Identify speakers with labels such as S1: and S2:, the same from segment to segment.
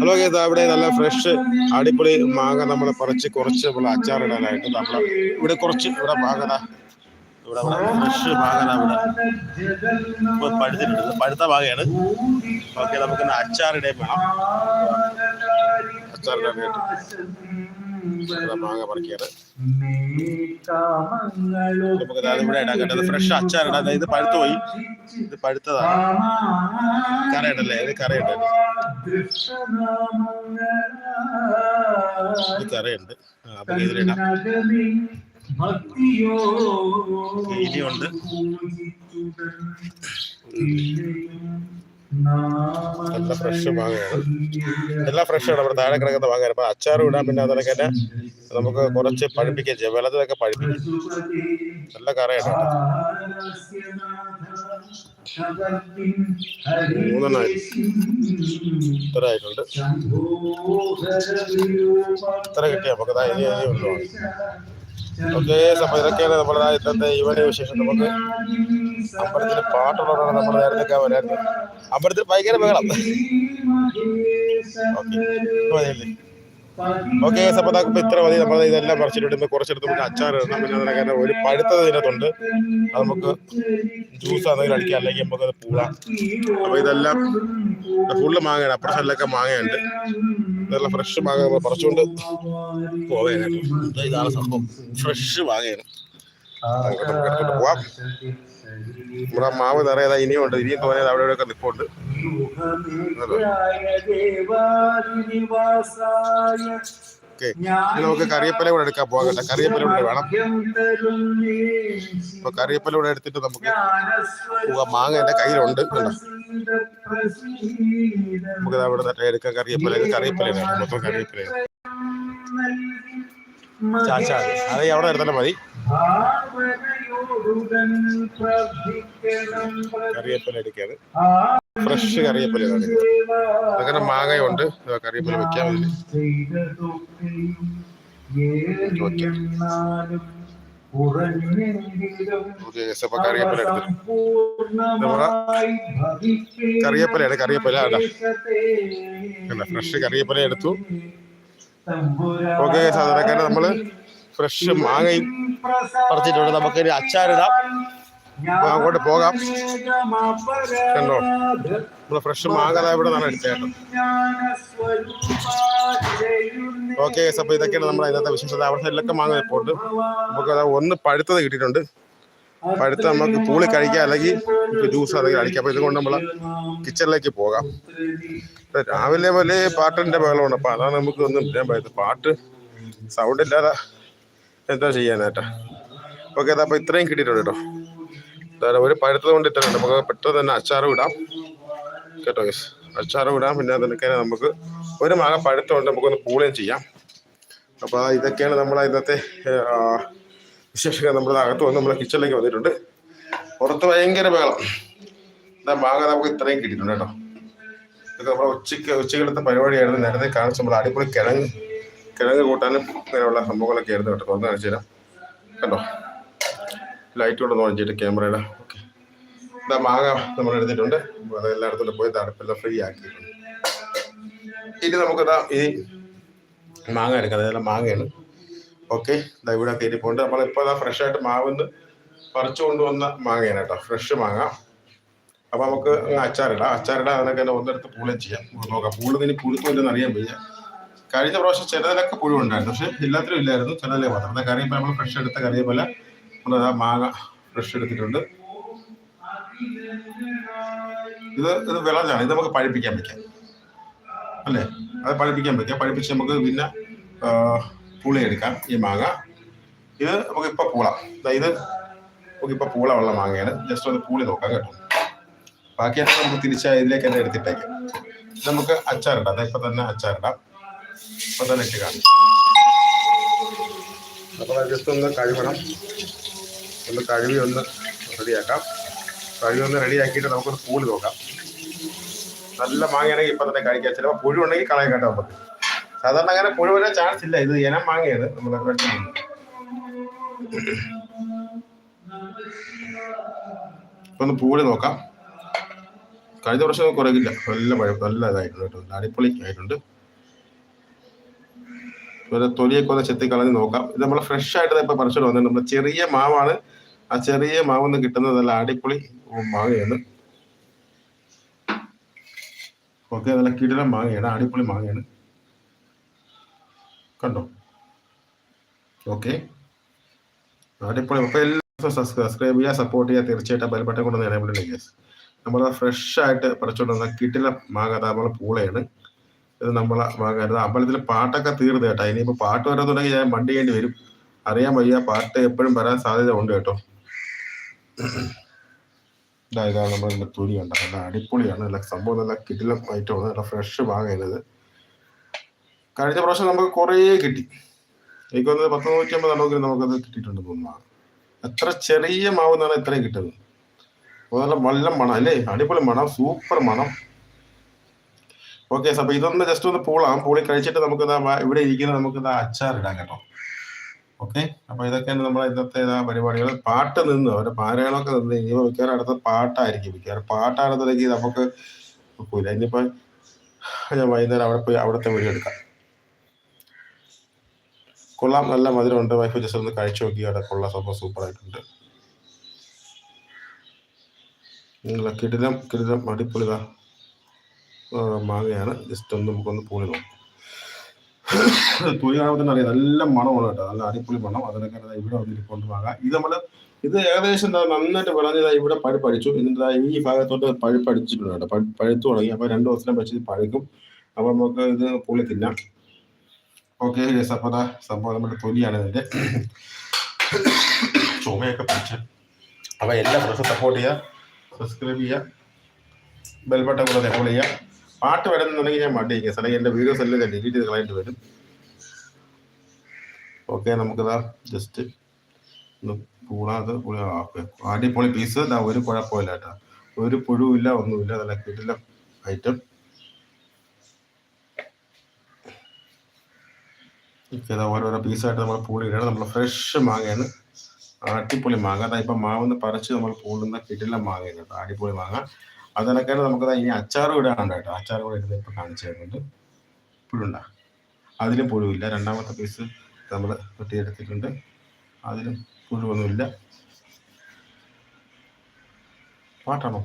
S1: Hello കേട്ടോ ഇവിടെ നല്ല ഫ്രഷ് അടിപൊളി മാങ്ങ നമ്മൾ പറിച്ച് കുറച്ച് നമ്മൾ അച്ചാറിടാനായിട്ട് നമ്മൾ ഇവിടെ കുറച്ച് ഇവിടെ മാങ്ങ ഇവിടെ ഫ്രഷ് മാങ്ങ ഇവിടെ. ഇപ്പൊ പഴുത്തിട്ടുണ്ട്. പഴുത്ത മാങ്ങയാണ്. ഓക്കെ നമുക്ക് അച്ചാറിടേം വേണം. കേട്ടത് ഫ്രഷ് അച്ചാറിടാൻ ഇത് പഴുത്തു പോയി. ഇത് പഴുത്തതാണ്. കറയുണ്ടല്ലേ? ഇത് കറയുണ്ട്. ഇത് കറയുണ്ട്. അപ്പൊ ഇതിലിടാം. ഇനിയുണ്ട്. നല്ല ഫ്രഷ് മാങ്ങയാണ്. എല്ലാം ഫ്രഷ് ആണ്. ഇവിടെ താഴെ കിടക്കുന്ന മാങ്ങയാണ് അപ്പൊ അച്ചാറും ഇടാം പിന്നെ അതിനൊക്കെ തന്നെ നമുക്ക് കുറച്ച് പഴുപ്പിക്കുകയും ചെയ്യാം. വെള്ളത്തിലൊക്കെ പഴുപ്പിക്കും. നല്ല കറയാണ് മൂന്നെണ്ണമായി ഇത്ര ആയിട്ടുണ്ട് ഇത്ര കിട്ടിയ നമുക്ക് ദാ ഇനി ഇനി ഉള്ളു ഓക്കെ അപ്പൊ ഇതൊക്കെയാണ് നമ്മുടെ ഇന്നത്തെ ഇവന്റെ വിശേഷം നമുക്ക് അമ്പലത്തിൽ പാട്ടുള്ളതാണ് നമ്മൾ നേരത്തെ വരാറ് അമ്പലത്തിൽ ഭയങ്കര ബഹളം. ഓക്കെ. ഓക്കെ അപ്പൊ നമുക്ക് ഇത്ര മതി. നമ്മൾ ഇതെല്ലാം പറിച്ചിട്ട് കുറച്ചെടുത്ത് നമുക്ക് അച്ചാർ ഇടണം പിന്നെ കാരണം ഒരു പഴുത്തത് ഇതിനകത്തുണ്ട്. അത് നമുക്ക് ജ്യൂസ് ആണെങ്കിലും അടിക്കാം. അല്ലെങ്കിൽ നമുക്ക് അത് പൂളാം. അപ്പൊ ഇതെല്ലാം ഫുള്ള് മാങ്ങയാണ്. അപ്പുറ സൈഡിലൊക്കെ മാങ്ങയുണ്ട്. ഇതെല്ലാം ഫ്രഷ് മാങ്ങ നമ്മൾ പറിച്ചുകൊണ്ട് പോവേനായിട്ട് ഇതാണ് സംഭവം. ഫ്രഷ് മാങ്ങയാണ്. നമുക്ക് എടുത്തോണ്ട് പോവാം. നമ്മുടെ മാവ് നിറയതാ ഇനിയും ഉണ്ട് ഇനിയും തോന്നിയത് അവിടെ ഇവിടെയൊക്കെ നിൽപ്പുണ്ട് ഓക്കെ നമുക്ക് കറിയപ്പല കൂടെ എടുക്കാൻ പോകാം കേട്ടോ. കറിയപ്പല കൂടെ വേണം. അപ്പൊ കറിയപ്പല കൂടെ എടുത്തിട്ട് നമുക്ക് പോകാം മാങ്ങ എന്റെ കയ്യിലുണ്ട് നമുക്ക് അവിടെ നിന്ന് എടുക്കാം. കറിയപ്പല കറിയപ്പല മൊത്തം കറിയപ്പല ചാച്ചാ അത് അവിടെ എടുത്താലും മതി. കറിയപ്പല എടുക്കാതെ. ഫ്രഷ് കറിയപ്പല അങ്ങനെ മാങ്ങയുണ്ട്. ഇതാ കറിയപ്പല വെക്കാൻ അപ്പൊ കറിയപ്പല കണ്ട ഫ്രഷ് കറിയപ്പല എടുത്തു. ഓക്കെ സാധാരണക്കാരെ നമ്മൾ ഫ്രഷ് മാങ്ങയും പറിച്ചിട്ടുണ്ട് നമുക്ക് ഇനി അച്ചാറിടാം. അപ്പൊ അങ്ങോട്ട് പോകാം. കണ്ടോ? നമ്മൾ ഫ്രഷ് മാങ്ങ ഇവിടെ നിന്നാണ് എടുത്തത് കേട്ടോ. ഓക്കെ അപ്പൊ ഇതൊക്കെയാണ് നമ്മുടെ ഇന്നത്തെ വിശേഷത അവിടെ സൈഡിലൊക്കെ മാങ്ങ ഇപ്പോട്ട് നമുക്ക് അത് ഒന്ന് പഴുത്തത് കിട്ടിയിട്ടുണ്ട്. പഴുത്ത നമുക്ക് പൂളി കഴിക്കാം അല്ലെങ്കിൽ ജ്യൂസ് അല്ലെങ്കിൽ അടിക്കാം. അപ്പൊ ഇതുകൊണ്ട് നമ്മൾ കിച്ചണിലേക്ക് പോകാം. രാവിലെ വലിയ പാട്ടിന്റെ ബഹളമാണ്. അപ്പൊ അതാണ് നമുക്ക് ഒന്നും പറയാൻ പറ്റുന്നത് പാട്ട് സൗണ്ട് ഇല്ലാതെ എന്താ ചെയ്യാനായിട്ടാ? ഓക്കെ അതപ്പോൾ ഇത്രയും കിട്ടിയിട്ടുണ്ട് കേട്ടോ. ഒരു പഴുത്തത് കൊണ്ട് ഇത്രയുണ്ട്. നമുക്ക് പെട്ടെന്ന് തന്നെ അച്ചാറും ഇടാം കേട്ടോ യെസ് അച്ചാറും ഇടാം പിന്നെ അതിനൊക്കെ നമുക്ക് ഒരു മാങ്ങ പഴുത്തുകൊണ്ട് നമുക്കൊന്ന് പൂളുകയും ചെയ്യാം. അപ്പോൾ ഇതൊക്കെയാണ് നമ്മൾ ഇന്നത്തെ വിശേഷം നമ്മുടെ അകത്ത് വന്ന് നമ്മുടെ കിച്ചണിലേക്ക് വന്നിട്ടുണ്ട്. പുറത്ത് ഭയങ്കര ബഹളം. എന്താ മാങ്ങ നമുക്ക് ഇത്രയും കിട്ടിയിട്ടുണ്ട് കേട്ടോ. ഇതൊക്കെ നമ്മുടെ ഉച്ചയ്ക്ക് ഉച്ചകളത്തെ പരിപാടിയായിരുന്നു. നേരത്തെ കാണിച്ച് നമ്മൾ അടിപൊളി കിഴങ്ങ് കിഴങ്ങ് കൂട്ടാനും ഇങ്ങനെയുള്ള സംഭവങ്ങളൊക്കെ ആയിരുന്നു കേട്ടോ. തുറന്ന് കാണിച്ചു തരാം. കണ്ടോ? ലൈറ്റ് കൊണ്ട് നോക്കിയിട്ട് ക്യാമറയുടെ ഓക്കെ ഇതാ മാങ്ങ നമ്മൾ എടുത്തിട്ടുണ്ട്. അത് എല്ലായിടത്തും പോയി തണുപ്പെല്ലാം ഫ്രീ ആക്കിയിട്ടുണ്ട്. ഇനി നമുക്കിതാ ഈ മാങ്ങ എടുക്കാം. അതെല്ലാം മാങ്ങയാണ്. ഓക്കെ ഇതാ ഇവിടെ കയറിപ്പോണ്ട്. നമ്മളിപ്പോൾ ഇതാ ഫ്രഷായിട്ട് മാവിന്ന് പറിച്ചു കൊണ്ടുവന്ന മാങ്ങയാണ് കേട്ടോ. ഫ്രഷ് മാങ്ങ. അപ്പോൾ നമുക്ക് അച്ചാറിടാം. അച്ചാറിടാം അതിനൊക്കെ തന്നെ ഒന്നെടുത്ത് പൂളം ചെയ്യാം. നോക്കാം. പൂൾ ഇനി പുഴുത്തുമില്ലെന്ന് അറിയാൻ വയ്യ. കഴിഞ്ഞ പ്രാവശ്യം ചിലതിലൊക്കെ പുഴു ഉണ്ടായിരുന്നു പക്ഷെ എല്ലാത്തിലും ഇല്ലായിരുന്നു ചിലതിലെ മാത്രം കറി കറിയപ്പല നമ്മൾ ഫ്രഷ് എടുത്ത കറിയപ്പല നമ്മൾ ആ മാങ്ങ ഫ്രഷ് എടുത്തിട്ടുണ്ട്. ഇത് ഇത് വിളഞ്ഞാണ്. ഇത് നമുക്ക് പഴിപ്പിക്കാൻ വെക്കാം. അല്ലേ? അത് പഴിപ്പിക്കാൻ വെക്കാം. പഴിപ്പിച്ച് നമുക്ക് പിന്നെ പുളിയെടുക്കാം ഈ മാങ്ങ. ഇത് നമുക്ക് ഇപ്പൊ പൂളാം ഇത് നമുക്ക് ഇപ്പൊ പൂള ഉള്ള മാങ്ങയാണ്. ജസ്റ്റ് ഒന്ന് പൂളി നോക്കാം കേട്ടോ. ബാക്കിയൊക്കെ നമുക്ക് തിരിച്ച് ഇതിലേക്ക് തന്നെ എടുത്തിട്ടേക്കാം. നമുക്ക് അച്ചാറിടാം. ഇപ്പൊ തന്നെ അച്ചാറിടാം. ഇട്ട് കാണും അപ്പോൾ ജസ്റ്റ് ഒന്ന് കഴുകണം. ഒന്ന് കഴുകി ഒന്ന് റെഡിയാക്കാം. കഴുകി ഒന്ന് റെഡിയാക്കിയിട്ട് നമുക്കൊന്ന് കൂളി നോക്കാം. നല്ല മാങ്ങയാണെങ്കിൽ ഇപ്പൊ തന്നെ കഴിക്കാം. ചിലപ്പോൾ പുഴു ഉണ്ടെങ്കിൽ കളയാൻ കേട്ടോ നമുക്ക്. സാധാരണ അങ്ങനെ പുഴു വരാൻ ചാൻസ് ഇല്ല. ഇത് ഇനം മാങ്ങയാണ്. നമ്മൾ ഒന്ന് പൂളി നോക്കാം. കഴിഞ്ഞ പ്രാവശ്യം കുറവില്ല. നല്ല മഴ നല്ല ഇതായിട്ടുണ്ട് കേട്ടോ. അടിപൊളി ആയിട്ടുണ്ട്. ഒരു തൊലിയൊക്കെ ഒന്ന് ചെത്തി കളഞ്ഞ് നോക്കാം. ഇത് നമ്മൾ ഫ്രഷ് ആയിട്ട് ഇപ്പൊ പറിച്ചിട്ട് വന്നത് നമ്മൾ ചെറിയ മാവാണ്. ആ ചെറിയ മാവെന്ന് കിട്ടുന്നത് നല്ല അടിപൊളി മാങ്ങയാണ്. ഓക്കെ നല്ല കിടിലം മാങ്ങയാണ് അടിപൊളി മാങ്ങയാണ്. കണ്ടോ? ഓക്കെ. അടിപൊളി. അപ്പൊ എല്ലാ സബ്സ്ക്രൈബ് ചെയ്യുക സപ്പോർട്ട് ചെയ്യുക. തീർച്ചയായിട്ടും ബെൽബട്ടൻ കൊണ്ട് യെസ് നമ്മൾ ഫ്രഷ് ആയിട്ട് പറിച്ചുകൊണ്ട് വന്ന കിട്ടില മാങ്ങ നമ്മൾ പൂളയാണ്. ഇത് നമ്മളെ കരുത. ഇത് അമ്പലത്തിൽ പാട്ടൊക്കെ തീർന്നു കേട്ടോ. ഇനിയിപ്പോ പാട്ട് വരാൻ തുടങ്ങി ഞാൻ മണ്ടി ചെയ്യേണ്ടി വരും. അറിയാൻ വയ്യ പാട്ട് എപ്പോഴും വരാൻ സാധ്യത ഉണ്ട് കേട്ടോ. ഇതാ തുരി കണ്ട? നല്ല അടിപൊളിയാണ്. നല്ല സംഭവം നല്ല കിടിലം ഐറ്റമാണ് നല്ല ഫ്രഷ് ഭാഗമായിരുന്നത് കഴിഞ്ഞ പ്രാവശ്യം നമുക്ക് കുറേ കിട്ടി. എനിക്ക് വന്നത് പത്ത് നൂറ്റി അമ്പത് നമുക്ക് നമുക്കത് കിട്ടിയിട്ടുണ്ട് തോന്നുന്നു. എത്ര ചെറിയ മാവെന്നാണ് ഇത്രയും കിട്ടുന്നത് നല്ല വല്ല മണം അല്ലേ? അടിപൊളി മണം സൂപ്പർ മണം. ഓക്കെ അപ്പൊ ഇതൊന്ന് ജസ്റ്റ് ഒന്ന് പൂളാം. പൂളി കഴിച്ചിട്ട് നമുക്ക് ഇവിടെ ഇരിക്കുന്ന നമുക്ക് അച്ചാർ ഇടാം കേട്ടോ. ഓക്കെ അപ്പൊ ഇതൊക്കെയാണ് നമ്മളെ ഇന്നത്തെ പരിപാടികൾ. പാട്ട് നിന്ന് അവരുടെ പാരായണമൊക്കെ നിന്ന് ഇനിയിപ്പോ മിക്കവാറും അടുത്ത പാട്ടായിരിക്കും. മിക്കവാറും പാട്ടാണെന്നുണ്ടെങ്കിൽ നമുക്ക് ഒക്കില്ല ഇനിയിപ്പോ ഞാൻ വൈകുന്നേരം അവിടെ പോയി അവിടുത്തെ വീട് എടുക്കാം. കൊള്ളാം നല്ല മധുരമുണ്ട്. വൈഫ് ജസ്റ്റ് ഒന്ന് കഴിച്ചു നോക്കി അവിടെ കൊള്ളാം സംഭവം സൂപ്പർ ആയിട്ടുണ്ട് നിങ്ങളെ കിടിലം കിടിലം അടിപൊളിതാ മാങ്ങയാണ്. ജസ്റ്റ് ഒന്ന് നമുക്കൊന്ന് പൂളി നോക്കാം. തുണി കാണുമ്പോൾ തന്നെ അറിയാം നല്ല മണമാണ് കേട്ടോ. നല്ല അടിപൊളി മണം. അതിനൊക്കെ ഇവിടെ വന്നിരിക്കൊണ്ട് വാങ്ങാം. ഇത് നമ്മൾ ഇത് ഏകദേശം എന്താ നന്നായിട്ട് വിളഞ്ഞത് ഇവിടെ പഴുപ്പടിച്ചു. എന്നിട്ട് ഈ ഭാഗത്തോട്ട് പഴുപ്പടിച്ചിട്ടുണ്ട് കേട്ടോ. പഴുത്തു തുടങ്ങി. അപ്പോൾ രണ്ട് ദിവസം വെച്ച് പഴുക്കും. അപ്പോൾ നമുക്ക് ഇത് പുളി തിന്നാം. ഓക്കെ അപ്പോൾ സംഭവം നമ്മുടെ തൊലിയാണ് ഇതിന്റെ ചുമയൊക്കെ പിടിച്ച്. അപ്പോൾ എല്ലാ ഫ്രണ്ട്സും സപ്പോർട്ട് ചെയ്യുക. സബ്സ്ക്രൈബ് ചെയ്യുക. ബെൽബട്ടൺ കൂടെ ഫോളോ ചെയ്യുക. പാട്ട് വരുന്നുണ്ടെങ്കിൽ ഞാൻ മടി അല്ലെങ്കിൽ അല്ലെങ്കിൽ എന്റെ വീഡിയോസ് എല്ലാം ഡിലീറ്റ് ചെയ്ത് കളയേണ്ടി വരും. ഓക്കെ നമുക്കിതാ ജസ്റ്റ് ഒന്ന് കൂടാതെ അടിപൊളി പീസ് ഒരു കുഴപ്പമില്ല കേട്ടോ. ഒരു പുഴുവില്ല ഒന്നുമില്ല. നല്ല കിട്ടില്ല ഐറ്റം ഇതാ ഓരോരോ പീസായിട്ട് നമ്മൾ പൂളി ഇടണം നമ്മൾ ഫ്രഷ് മാങ്ങയാണ്. അടിപൊളി മാങ്ങ. അതാ ഇപ്പം മാവെന്ന് പറിച്ച് നമ്മൾ പൂളുന്ന കിട്ടില്ല മാങ്ങയാണ് കേട്ടോ. അടിപൊളി മാങ്ങ. അതിനൊക്കെ നമുക്ക് ഇനി അച്ചാർ ഇടാണ്ട് കേട്ടോ. അച്ചാർ കൂടെ ഇടുന്നത് ഇപ്പം കാണിച്ചു തരുന്നുണ്ട്. പുഴുണ്ട. അതിലും പുഴുവില്ല. രണ്ടാമത്തെ പീസ് നമ്മൾ വെട്ടിയെടുത്തിട്ടുണ്ട്. അതിലും പുഴുവൊന്നുമില്ല. പാട്ടാണോ?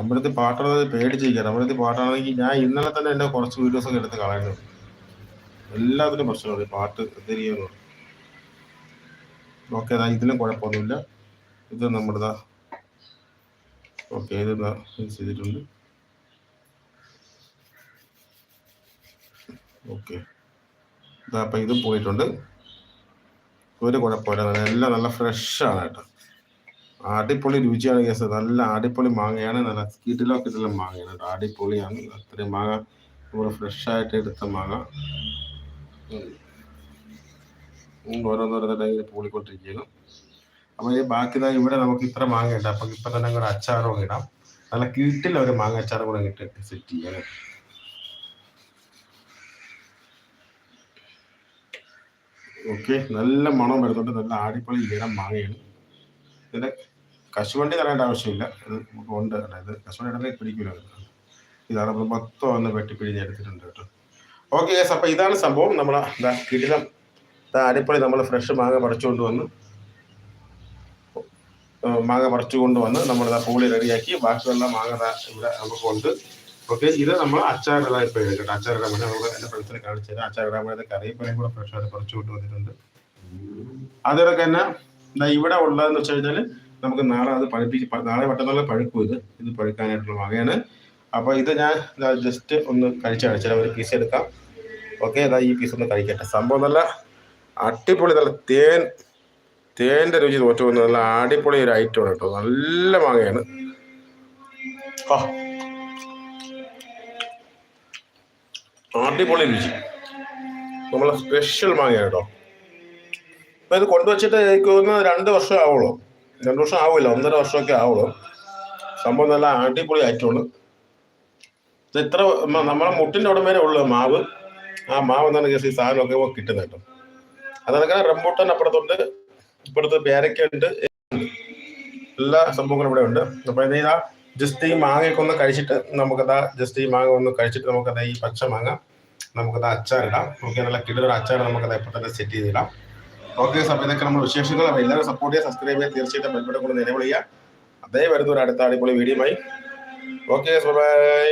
S1: അമ്പലത്തിൽ പാട്ടുള്ളത് പേടിച്ചിരിക്കുക അമ്പലത്തിൽ പാട്ടാണെങ്കിൽ ഞാൻ ഇന്നലെ തന്നെ എന്റെ കുറച്ച് വീഡിയോസ് ഒക്കെ എടുത്ത് കളയുന്നു. എല്ലാത്തിനും പ്രശ്നമാണ് പാട്ട് എന്തെങ്കിലും ഓക്കെ ഇതിലും കുഴപ്പമൊന്നുമില്ല. ഇത് നമ്മുടെ ഓക്കെ ഇത് ചെയ്തിട്ടുണ്ട്. ഓക്കെ. ഇതാ അപ്പം ഇതും പോയിട്ടുണ്ട് ഒരു കുഴപ്പമില്ല. എല്ലാം നല്ല ഫ്രഷാണ് കേട്ടോ. അടിപൊളി രുചിയാണ് കേസ് നല്ല അടിപൊളി മാങ്ങയാണ്. നല്ല കിട്ടിലോ കിട്ടിലോ മാങ്ങയാണ് കേട്ടോ. അടിപൊളിയാണ്. അത്രയും മാങ്ങ നമ്മൾ ഫ്രഷായിട്ട് എടുത്ത മാങ്ങ. ഓരോന്നോരോന്നിങ്ങനെ പൂളിക്കൊണ്ടിരിക്കുകയാണ് അപ്പോൾ ഈ ബാക്കി ഇവിടെ നമുക്ക് ഇത്ര മാങ്ങ ഉണ്ട് അപ്പം ഇപ്പം തന്നെ കൂടെ അച്ചാറും ഇടാം. നല്ല കീട്ടിൽ ഒരു മാങ്ങ അച്ചാറും കൂടെ ഇട്ടിട്ട് സെറ്റ് ചെയ്യാം ഓക്കെ നല്ല മണം വരുന്നുണ്ട്. നല്ല ആടിപ്പൊളി ഇടാൻ മാങ്ങയാണ്. ഇതിന്റെ കശുവണ്ടി തരേണ്ട ആവശ്യമില്ല. ഇത് നമുക്ക് ഉണ്ട്. അതായത് കശുവണ്ടി ഇടേ പിടിക്കില്ല ഇതാണ് നമ്മൾ മൊത്തം ഒന്ന് വെട്ടിപ്പിഴിഞ്ഞ് എടുത്തിട്ടുണ്ട് കേട്ടോ. ഓക്കെ യെസ് അപ്പോൾ ഇതാണ് സംഭവം. നമ്മൾ കിടിലം അടിപ്പൊളി നമ്മൾ ഫ്രഷ് മാങ്ങ പറിച്ചുകൊണ്ട് വന്ന്. മാങ്ങ പറിച്ചു കൊണ്ടുവന്ന് നമ്മൾ പൂളി റെഡിയാക്കി. ബാക്കിയുള്ള മാങ്ങ ഇവിടെ നമുക്കുണ്ട്. ഓക്കെ ഇത് നമ്മൾ അച്ചാറിടാൻ ഇപ്പോൾ എടുക്കട്ടെ. അച്ചാറിടാൻ വേണ്ടി നമുക്ക് എന്റെ ഫ്രണ്ട്സിനെ കാണിച്ചു തരാം. അച്ചാറിടാൻ വേണ്ടി കറിയപ്പലയും കൂടെ ഫ്രഷ് ആയിട്ട് പറിച്ചു കൊണ്ടുവന്നിട്ടുണ്ട്. അതിലൊക്കെ തന്നെ ഇവിടെ ഉള്ളതെന്ന് വെച്ച് കഴിഞ്ഞാൽ നമുക്ക് നാളെ അത് പഴുപ്പിച്ച് നാളെ പെട്ടെന്നുള്ള പഴുക്കും ഇത്. ഇത് പഴുക്കാനായിട്ടുള്ള മാങ്ങയാണ്. അപ്പോൾ ഇത് ഞാൻ ജസ്റ്റ് ഒന്ന് കഴിച്ച് കഴിച്ചാൽ ഒരു പീസ് എടുക്കാം. ഓക്കെ അതാ ഈ പീസ് ഒന്ന് കഴിക്കട്ടെ. സംഭവം നല്ല അടിപൊളി നല്ല തേൻ തേന്റെ രുചി തോറ്റു പോകുന്ന നല്ല അടിപൊളി ഒരു ഐറ്റമാണ് കേട്ടോ. നല്ല മാങ്ങയാണ്. അടിപൊളി രുചി. നമ്മളെ സ്പെഷ്യൽ മാങ്ങയാണ് കേട്ടോ. അപ്പൊ ഇത് കൊണ്ടുവച്ചിട്ട് എനിക്ക് തോന്നുന്നത് രണ്ട് വർഷം ആവുള്ളൂ. രണ്ട് വർഷം ആവില്ല ഒന്നര വർഷമൊക്കെ ആവുള്ളൂ. സംഭവം നല്ല അടിപൊളി ഐറ്റമാണ് ഇത് ഇത്ര നമ്മളെ മുട്ടിന്റെ വരെ ഉള്ളു മാവ്. ആ മാവ് എന്നാണ് ഈ സാധനമൊക്കെ കിട്ടുന്നത് കേട്ടോ. അതൊക്കെ റംബൂട്ടൻ അപ്പുറത്തുണ്ട് ഇപ്പുറത്ത് പേരക്കുണ്ട് എല്ലാ സംഭവങ്ങളും ഇവിടെ ഉണ്ട്. അപ്പൊ ഇതാ ജസ്റ്റ് ഈ മാങ്ങയൊക്കെ ഒന്ന് കഴിച്ചിട്ട് നമുക്കതാ ജസ്റ്റ് ഈ മാങ്ങ ഒന്ന് കഴിച്ചിട്ട് നമുക്കതാ ഈ പച്ച മാങ്ങ നമുക്കത് അച്ചാറിടാം. ഓക്കെ നല്ല കിടലൊരു അച്ചാർ നമുക്കത് എപ്പോൾ തന്നെ സെറ്റ് ചെയ്തിടാം. ഓക്കെ അപ്പോൾ ഇതൊക്കെ നമ്മൾ വിശേഷങ്ങൾ. എല്ലാവരും സപ്പോർട്ട് ചെയ്യുക സബ്സ്ക്രൈബ് ചെയ്യുക തീർച്ചയായിട്ടും ബെൽബട്ടം കൊണ്ട് നിലവിളി ചെയ്യുക. അതേ വരുന്ന ഒരു അടുത്ത അടിപൊളി ആയി ഓക്കെ ബൈ